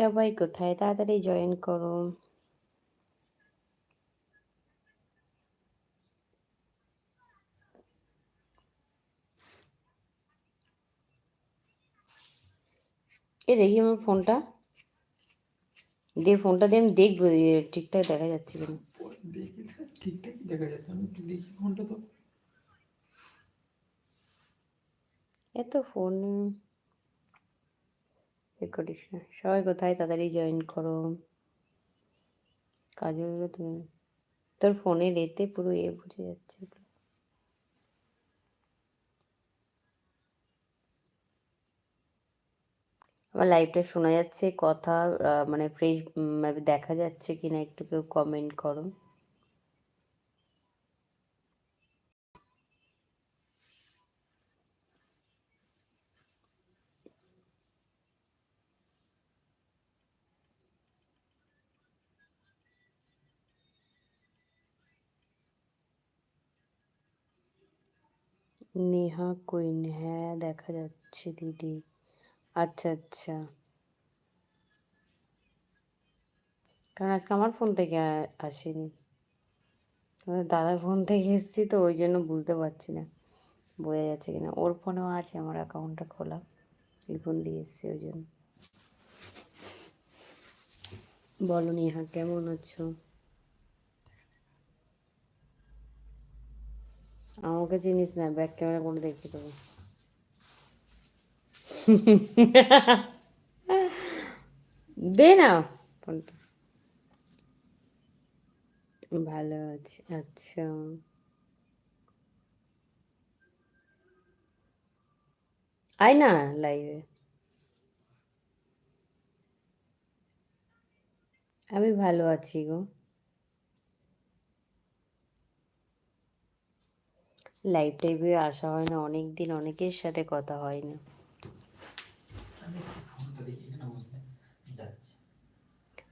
সবাই কোথায়? তাড়াতাড়ি জয়েন করো। এ দেখি আমার ফোনটা। দিয়ে ফোনটা দিয়ে আমি দেখব ঠিকঠাক দেখা যাচ্ছে কিনা। ঠিকঠাকই দেখা যাচ্ছে? আমি একটু দেখি ফোনটা তো। এত ফোন। সবাই কোথায়? তাড়াতাড়ি জয়েন করো। কাজের তুমি তোর ফোনের এতে পুরো এ বুঝে যাচ্ছে আমার লাইভটা শোনা যাচ্ছে, কথা মানে ফ্রেশ দেখা যাচ্ছে কিনা একটু কেউ কমেন্ট করো। নেহা কুইন হ্যাঁ দেখা যাচ্ছে, দিদি। আচ্ছা আচ্ছা। কারণ আজকে আমার ফোন থেকে আসেনি। দাদার ফোন থেকে এসেছি তো, ওই জন্য বুঝতে পারছি না, বোঝা যাচ্ছে কিনা। ওর ফোনেও আছে, আমার অ্যাকাউন্টটা খোলা। এই ফোন দিয়ে এসছি, ওই জন্য। বলো, নেহা, কেমন আছো? আমাকে চিনিস না ব্যাক ক্যামেরা করে দেখতে দেবো। দে না ফোনটা। ভালো আছি আচ্ছা। আয় না লাইভে আমি ভালো আছি গো। লাইভ টাইভে আসা হয় না অনেক দিন অনেকের সাথে কথা হয় না।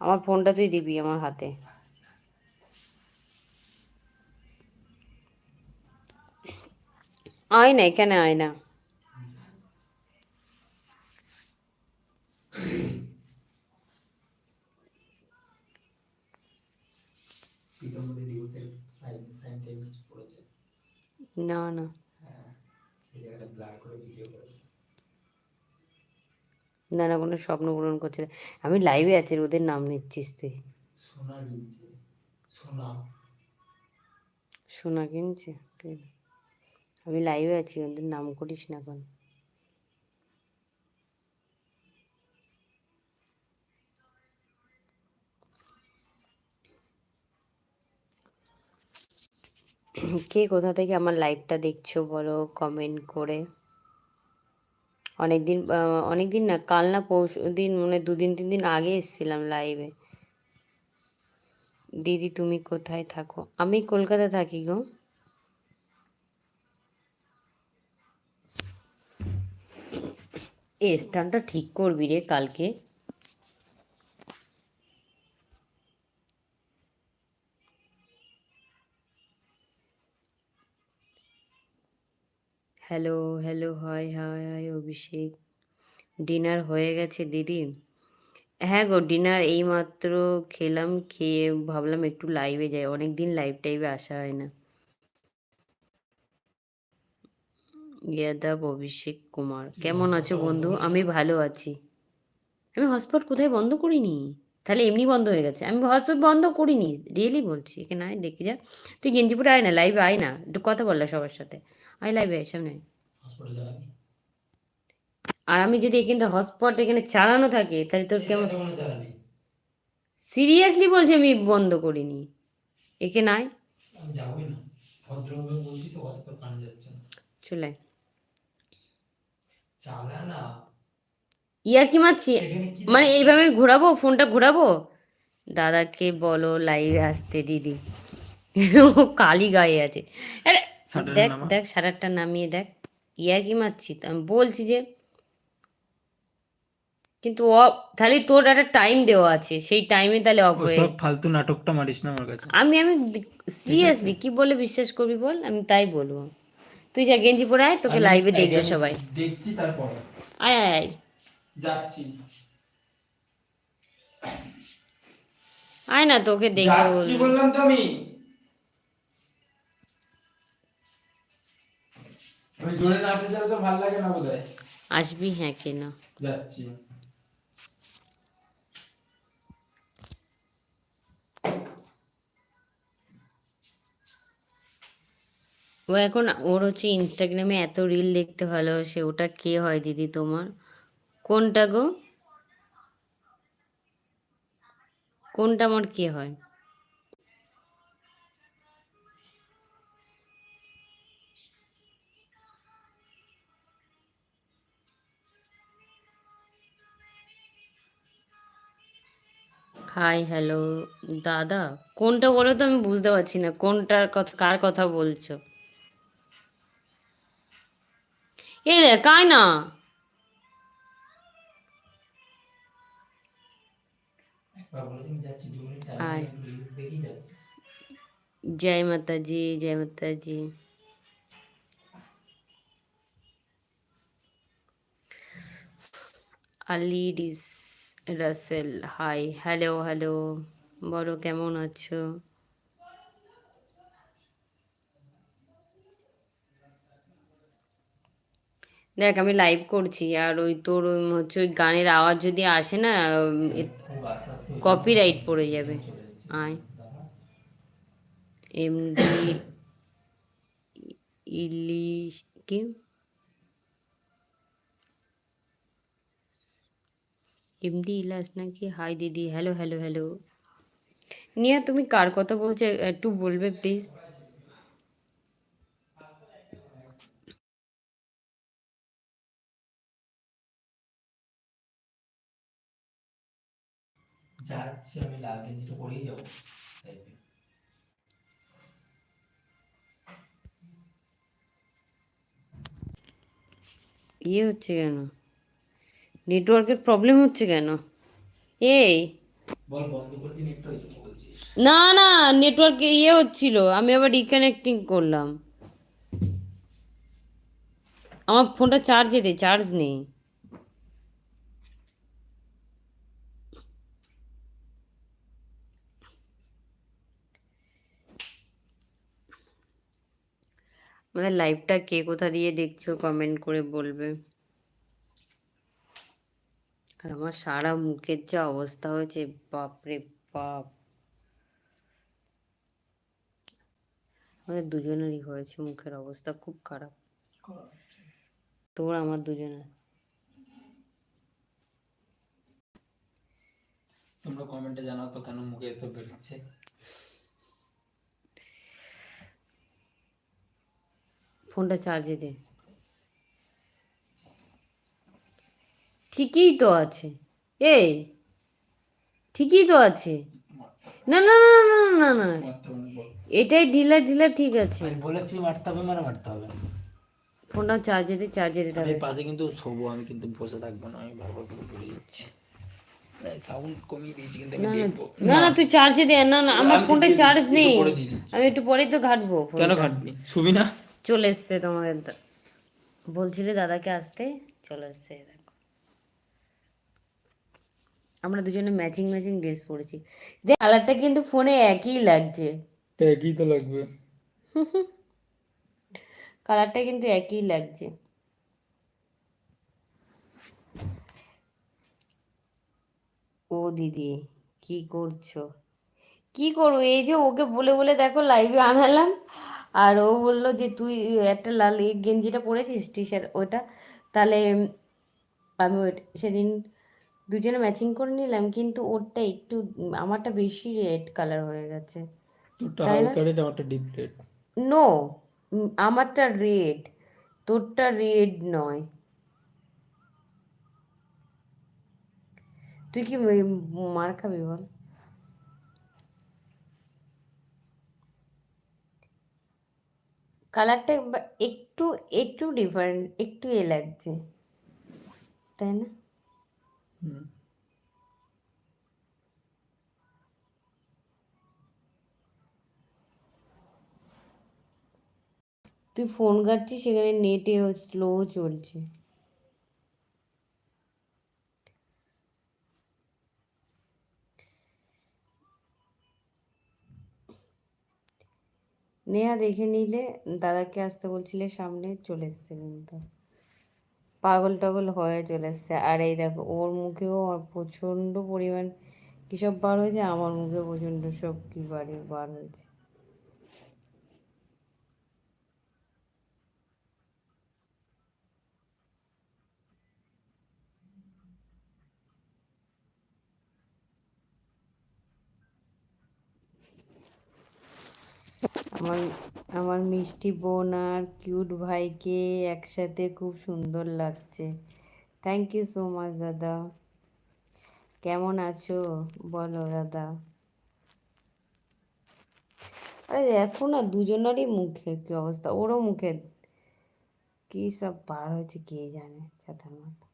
আমার ফোনটা তুই দিবি আমার হাতে। আয় না, এখানে আয় না। ডিভোর্সের সাইন সাইন কিছু পড়েছে। না না। হ্যাঁ না না কোনো স্বপ্ন পূরণ করছে না। আমি লাইভে আছি ওদের নাম নিচ্ছিস তুই। সোনা কিনছে। আমি লাইভে আছি ওদের নাম করিস না এখন কে কোথা থেকে আমার লাইভটা দেখছ বলো কমেন্ট করে? অনেকদিন অনেক দিন না, কাল না পরশু দিন মানে দুদিন, তিন দিন আগে এসেছিলাম লাইভে দিদি তুমি কোথায় থাকো? আমি কলকাতা থাকি গো। এ স্ট্যান্ডটা ঠিক করবি রে কালকে। Hello hello hi hi hi Abhishek. Dinner হয়ে গেছে দিদি। হ্যাঁ গো ডিনার এইমাত্র খেলাম খেয়ে ভাবলাম একটু লাইভে যাই। অনেক দিন লাইভ টাইভে আসা হয় না। ইয়াদাব অভিষেক কুমার কেমন আছো বন্ধু? আমি ভালো আছি। আমি হটস্পট কোথায় বন্ধ করিনি? তাহলে এমনি বন্ধ হয়ে গেছে। আমি হটস্পট বন্ধ করিনি রিয়েলি বলছি। এখানে আয় দেখি যা। তুই গেঞ্জিপুরে আয় না লাইভে আয় না। একটু কথা বললা সবার সাথে। আয় লাইভে সামনে। আর আমি যদি এখানে হটস্পট এখানে চালানো থাকে তাহলে তোর কেমন সিরিয়াসলি বলছি আমি বন্ধ করিনি। একে নাই। চলে ইয়ার কি মারছি? মানে এইভাবে ঘোরাবো? ফোনটা ঘোরাবো? দাদাকে বলো লাইভে আসতে দিদি। ও কালি গায়ে আছে। আরে দেখ দেখ শাটারটা নামিয়ে দেখ। ইয়ার কি মারছি আমি বলছি যে কিন্তু অফ তাহলে তোর একটা টাইম দেওয়া আছে সেই টাইমে তাহলে অফ হয়ে সব ফালতু নাটকটা মারিস না আমার কাছে। আমি আমি সিরিয়াসলি কি বলে বিশ্বাস করবি বল? আমি তাই বলব। তুই যা গেঞ্জি পরে আয় তোকে লাইভে দেখবে সবাই। দেখছি তারপরে। আয় আয় আয়। যাচ্ছি। আয় না তোকে দেখে যাচ্ছি বললাম তো আমি। আমি জোরে নাচতে চাইলে তো ভালো লাগে না বোধহয়। আসবি হ্যাঁ কেনা? যাচ্ছি। ও এখন ওর হচ্ছে ইনস্টাগ্রামে এত রিল দেখতে ভালোবাসে ওটা কে হয় দিদি তোমার? কোনটা গো? কোনটা আমার কে হয়? হাই হ্যালো দাদা কোনটা বলো তো আমি বুঝতে পারছি না। কোনটার কথা কার কথা বলছো? এই রে কাই না জয় মাতা জি জয় মাতা জি আলি ডিস রাসেল, হাই, হ্যালো হ্যালো, বলো কেমন আছো? দেখ, আমি লাইভ করছি, আর ওই তোর হচ্ছে ওই গানের আওয়াজ যদি আসে না কপিরাইট পড়ে যাবে। আয়। এমডি ইলিশ, কি? এমডি ইলাস নাকি? হাই দিদি হ্যালো হ্যালো হ্যালো নিয়া তুমি কার কথা বলছো? একটু বলবে প্লিজ যাচ্ছি আমি লাল গেঞ্জিটা পরেই যাব ইয়ে হচ্ছে কেন? নেটওয়ার্কের প্রবলেম হচ্ছে কেন? এই। না না নেটওয়ার্কে ইয়ে হচ্ছিল আমি আবার রিকানেক্টিং করলাম। আমার ফোনটা চার্জে দে চার্জ নেই। আমাদের লাইভটা কে কোথা দিয়ে দেখছ কমেন্ট করে বলবে। আর আমার সারা মুখের যা অবস্থা হয়েছে বাপরে বাপ। আমাদের দুজনেরই হয়েছে মুখের অবস্থা খুব খারাপ। তোর আমার দুজনের? তোমরা কমেন্টে জানাও তো কেন মুখে এত বেরোচ্ছে ফোনটা চার্জে দে। ঠিকই তো আছে। এই ঠিকই তো আছে। না না না না না না। এটাই ঢিলা ঢিলা ঠিক আছে। আমি বলেছি মারতে হবে মানে মারতে হবে। ফোনটা চার্জে দে চার্জে দিতে হবে পাশে কিন্তু শোবো আমি কিন্তু বসে থাকব না আমি বারবার করে বলে যাচ্ছি সাউন্ড কমিয়ে দিয়েছি কিন্তু আমি দেখব। না না তুই চার্জে দে না না আমার ফোনটা চার্জ নেই। আমি একটু পরেই তো ঘাটবো কেন ঘাটবি? শুবি না? চলে এসছে তোমাদের বলছিলে দাদাকে আসতে? চলে এসছে আমরা দুজনে ম্যাচিং ম্যাচিং ড্রেস পরেছি। দেখ কালারটা কিন্তু ফোনে একই লাগছে। তো একই তো লাগবে। কালারটা কিন্তু একই লাগছে। ও দিদি কি করছ? কি করব? এই যে ওকে বলে বলে দেখো লাইভে আনালাম। আর ও বলল যে তুই একটা লাল গেঞ্জিটা পরেছিস টি শার্ট ওটা? তাহলে আমি সেদিন দুজনে ম্যাচিং করে নিলাম কিন্তু ওরটা একটু আমারটা বেশি রেড কালার হয়ে গেছে। তাই না? আমারটা ডিপ রেড নো আমারটা রেড তোরটা রেড নয়। তুই কি মার খাবি বল? কালারটা একটু একটু ডিফারেন্স একটু এ লাগছে। তাই না? তুই ফোন ঘাটছিস, সেখানে নেটে স্লো চলছে। নেহা দেখে নিলে, দাদাকে আসতে বলছিলে সামনে, চলে এসছে তো পাগল টাগল হয়ে চলে আর এই দেখো, ওর মুখেও প্রচণ্ড পরিমাণ, কী সব বার হয়েছে? আমার মুখে প্রচণ্ড সব কী বাড়ি বার হয়েছে। আমার আমার মিষ্টি বোন আর কিউট ভাইকে একসাথে খুব সুন্দর লাগছে। থ্যাংক ইউ সো মাচ দাদা। কেমন আছো? বলো, দাদা। আরে দেখো না, দুজনেরই মুখে কি অবস্থা? ওরও মুখে কি সব পার হয়েছে কে জানে ছাতার মতো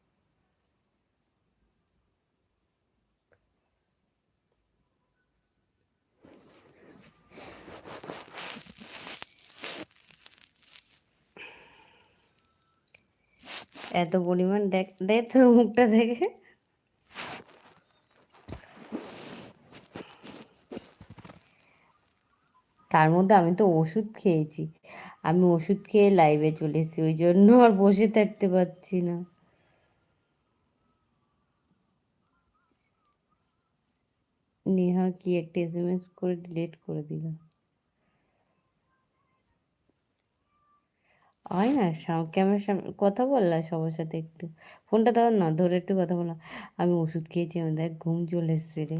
এত পরিমাণ দেখ দেখ তোর মুখটা দেখে। তার মধ্যে আমি তো ওষুধ খেয়েছি। আমি ওষুধ খেয়ে লাইভে চলে এসেছি, ওই জন্য আর বসে থাকতে পারছি না। নেহা কি একটা এস এম এস করে ডিলিট করে দিল? হয় না? ক্যামেরার সামনে কথা বললা সবার সাথে একটু। ফোনটা দাও না ধরে একটু কথা বললাম আমি ওষুধ খেয়েছি আমি দেখ ঘুম চলে এসছে রে।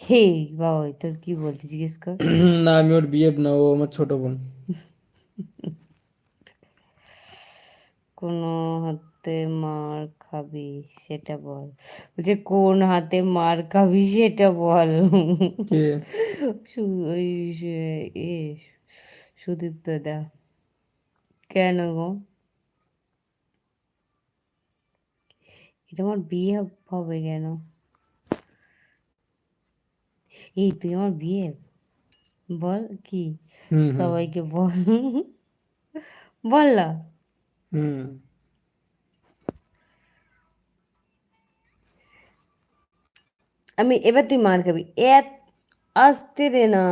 হে বাবা তোর কি বলতে জিজ্ঞেস কর। না আমি ওর বিয়ে না ও আমার ছোট বোন। কোনো হাতে মার খাবি সেটা বল। বলছে কোন হাতে মার খাবি সেটা বল। ওই এ সুদীপ্ত দা। কেন গো? এটা আমার বিয়ে হবে কেন? এই তুই আমার বিয়ে? বল কি? সবাইকে বল। বল না। হুম। আমি এবার তুই মার খাবি। এত আসতে রে না।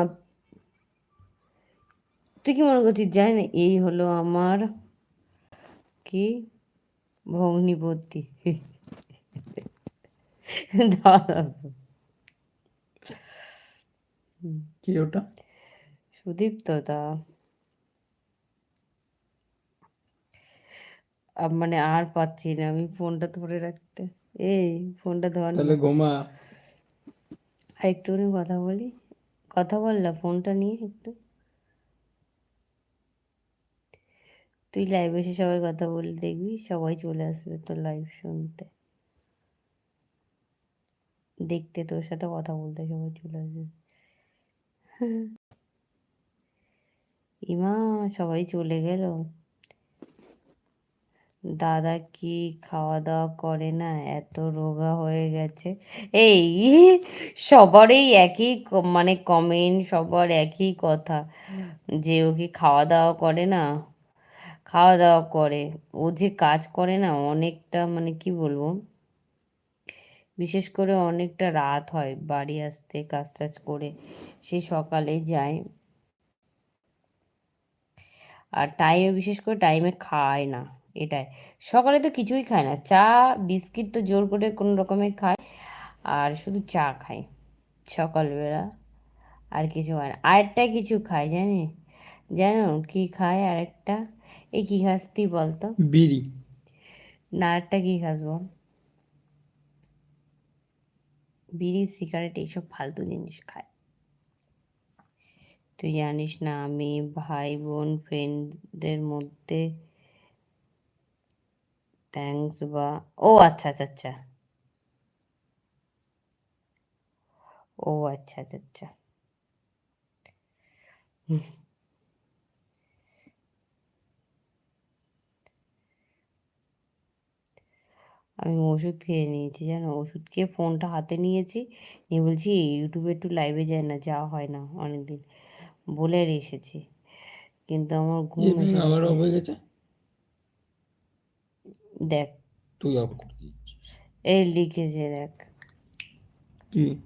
তুই কি মনে করছিস জানি না এই হলো আমার কি? ভগ্নিপতি কি ওটা? সুদীপ্ত দা। মানে আর পাচ্ছি না আমি ফোনটা ধরে রাখতে। এই ফোনটা ধর। তাহলে ঘুমা। আর একটুখানি কথা বলি। কথা বললা ফোনটা নিয়ে একটু। তুই লাইভ এসে সবাই কথা বলে দেখবি, সবাই চলে আসবে তোর লাইভ শুনতে। দেখতে তোর সাথে কথা বলতে সবাই চলে আসবে। ইমা, সবাই চলে গেল। দাদা কি খাওয়া দাওয়া করে না? এত রোগা হয়ে গেছে। এই সবারই একই মানে কমেন্ট সবার একই কথা। যে ও কি খাওয়া দাওয়া করে না? খাওয়া দাওয়া করে। ও যে কাজ করে না, অনেকটা মানে কি বলব? বিশেষ করে অনেকটা রাত হয় বাড়ি আসতে কাজ টাজ করে। সে সকালে যায়। আর টাইমে বিশেষ করে টাইমে খায় না। এটাই। সকালে তো কিছুই খায় না। চা বিস্কিট তো জোর করে কোনো রকমে খায়। আর শুধু চা খায় সকালবেলা। আর কিছু হয় না। আরেকটা কিছু খায় জানি? জানো কি খায় আরেকটা? এই কি খাস তুই বলতো? বিড়ি। না আরেকটা কি খাস বল? বিড়ি সিগারেট এইসব ফালতু জিনিস খায়। তুই জানিস না আমি ভাই বোন ফ্রেন্ডদের মধ্যে থ্যাঙ্কস বা ও আচ্ছা আচ্ছা আচ্ছা। ও আচ্ছা আচ্ছা আচ্ছা। আমি ওষুধ খেয়ে নিয়েছি জানো? ওষুধ খেয়ে ফোনটা হাতে নিয়েছি নিয়ে বলছি ইউটিউবে একটু লাইভে যায় না যাওয়া হয় না অনেকদিন। বলে আর এসেছি। কিন্তু আমার ঘুম এসে আবার হয়ে গেছে? দেখ। তুই আপ এই লিখেছে দেখ। কি?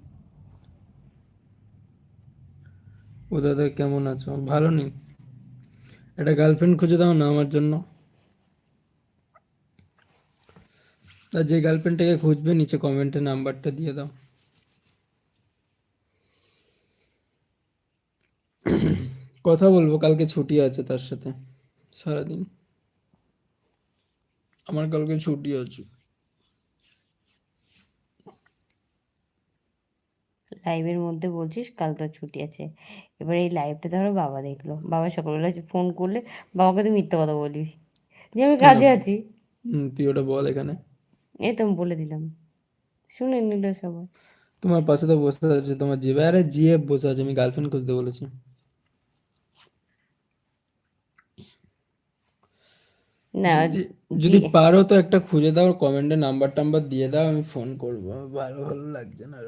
ও দাদা কেমন আছো? ভালো নেই? একটা গার্লফ্রেন্ড খুঁজে দাও না আমার জন্য। তা যে গার্লফ্রেন্ডটাকে খুঁজবে নিচে কমেন্টে নাম্বারটা দিয়ে দাও। কথা বলব কালকে ছুটি আছে তার সাথে সারাদিন। আমার কালকে ছুটি আছে। লাইভের মধ্যে বলছিস কাল তোর ছুটি আছে। এবার এই লাইভটা ধরো বাবা দেখল। বাবা সকালবেলা ফোন করলে বাবাকে তুই মিথ্যা কথা বলবি। যে আমি কাজে আছি। তুই ওটা বল এখানে। এই তো আমি বলে দিলাম। শুনে নিল সবাই। তোমার পাশে তো বসে আছে তোমার জিভে আরে জিএফ বসে আছে আমি গার্লফ্রেন্ড খুঁজতে বলেছি। না যদি- পারো তো একটা খুঁজে দাও কমেন্টে নাম্বার টাম্বার দিয়ে দাও আমি ফোন করব। ভালো ভালো লাগছে না।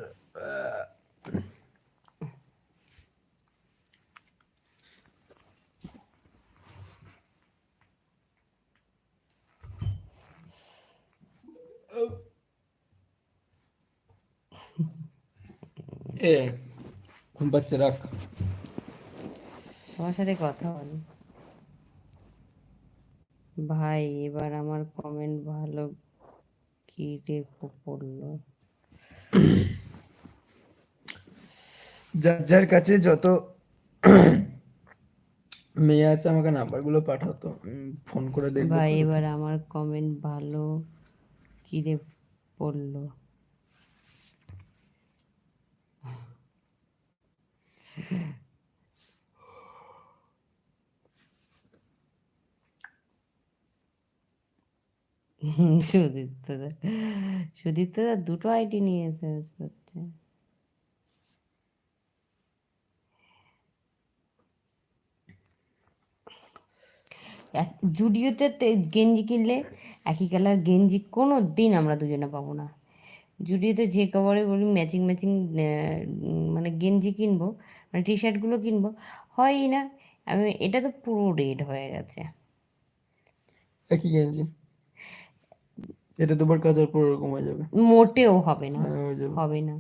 এ ঘুম পাচ্ছে রাখ। তোমার সাথে কথা বলি। ভাই এবার আমার কমেন্ট ভালো কি রে পড়ল যার যার কাছে যত মেয়ে আছে আমাকে নাম্বারগুলো পাঠাতো ফোন করে দেখব ভাই এবার আমার কমেন্ট ভালো কি রে পড়ল সুদীপ্ত দা সুদীপ্ত দা দুটো আইডি নিয়ে এসে হচ্ছে। জুডিওতে গেঞ্জি কিনলে একই কালার গেঞ্জি কোনো দিন আমরা দুজনে পাবো না। জুডিওতে যে কাপড়ে বলি ম্যাচিং ম্যাচিং মানে গেঞ্জি কিনবো মানে টি শার্টগুলো কিনবো, হয়ই না। আমি, এটা তো পুরো রেড হয়ে গেছে। একই গেঞ্জি। এটা দুবার কাজার পর ওরকম হয়ে যাবে। মোটেও হবে না। হ্যাঁ, হয়ে যাবে। হবে না।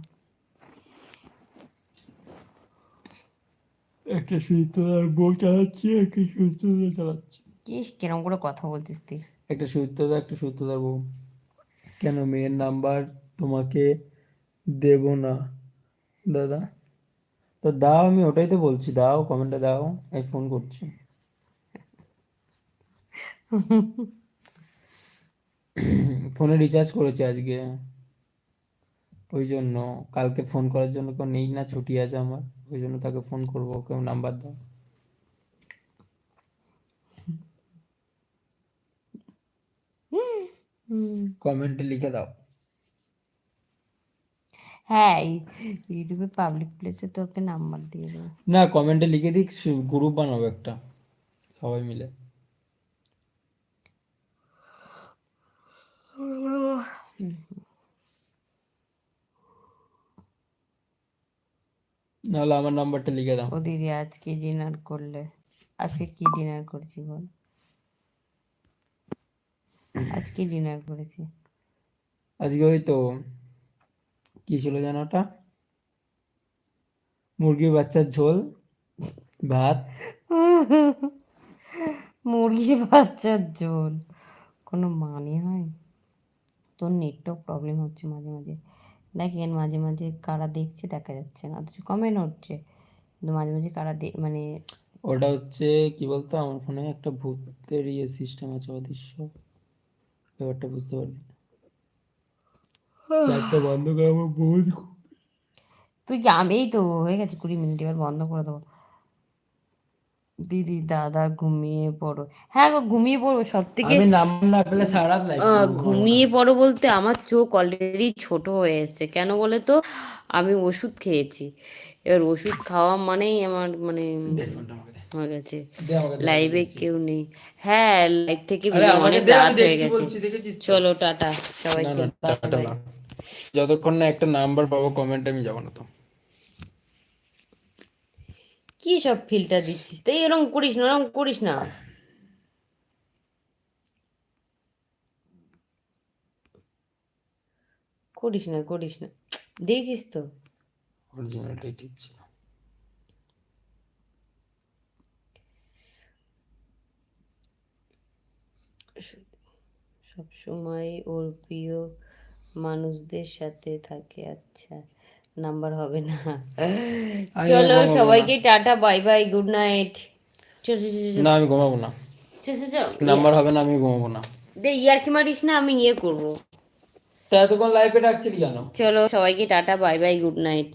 একটা সুইতলার বউ চালাচ্ছে একটা সুইতলা চালাচ্ছে। কি কিরম করে কথা বলছিস তুই। একটা সুইতলা একটা সুইতলার বউ কেন মেয়ের নাম্বার তোমাকে দেব না দাদা? তো দাও আমি ওটাই তো বলছি। দাও কমেন্টে দাও আমি ফোন করছি। ফোনে রিচার্জ করেছি আজকে। ওই জন্য কালকে ফোন করার জন্য কেউ নেই না ছুটি আছে আমার। ওই জন্য তাকে ফোন করব কেউ নাম্বার দাও। হুম। কমেন্টে লিখে দাও। হ্যাঁ ইউটিউবে পাবলিক প্লেসে তোকে নাম্বার দিয়ে দেবো। না কমেন্টে লিখে দিক গ্রুপ বানাবো একটা সবাই মিলে। নাহলে আমার নাম্বারটা লিখে দাও। ও দিদি আজকে ডিনার করলে। আজকে কি ডিনার করেছি বল? আজকে ডিনার করেছি। আজকে ওই তো কি ছিল যেন ওটা? মুরগির বাচ্চার ঝোল ভাত। মুরগির বাচ্চার ঝোল। কোনো মানে হয়? তোর নেটওয়ার্ক প্রবলেম হচ্ছে মাঝে মাঝে। দেখেন মাঝে মাঝে কারা দেখছে দেখা যাচ্ছে না অথচ কমেন্ট হচ্ছে। কিন্তু মাঝে মাঝে কারা দে- মানে ওটা হচ্ছে কি বলতো আমার ফোনে একটা ভূতের ইয়ে সিস্টেম আছে অদৃশ্য। ব্যাপারটা বুঝতে পারবি একটা বন্ধ করে আমার বহুত তুই কি আমি এই তো হয়ে গেছে কুড়ি মিনিট এবার বন্ধ করে দেবো। দিদি দাদা ঘুমিয়ে পড়ো। হ্যাঁ গো ঘুমিয়ে পড়ো সব থেকে আমি নাম্বার না পেলে সারা ঘুমিয়ে পড়ো বলতে আমার চোখ অলরেডি ছোট হয়ে এসেছে। কেন বলে তো? আমি ওষুধ খেয়েছি। এবার ওষুধ খাওয়া মানেই আমার মানে হয়ে গেছে। লাইভে কেউ নেই। হ্যাঁ লাইভ থেকে অনেক রাত হয়ে গেছে? চলো টাটা সবাইকে। যতক্ষণ না একটা নাম্বার পাবো কমেন্টে আমি যাব না তো। কি সব ফিল্টার দিচ্ছিস? তাই এরকম করিস না এরম করিস না। করিস না করিস না। দেখছিস তো। অরিজিনালটাই ঠিক ছিল সবসময় ওর প্রিয় মানুষদের সাথে থাকে আচ্ছা। নাম্বার হবে না। চলো। সবাইকে tata bye bye good night. না আমি ঘুমাবো না। নাম্বার হবে না আমি ঘুমাবো না। দে ইয়ারকি মারিস না আমি ইয়ে করব। তা এতক্ষণ লাইভে ডাকছিলি কেন? চলো সবাইকে tata bye bye good night.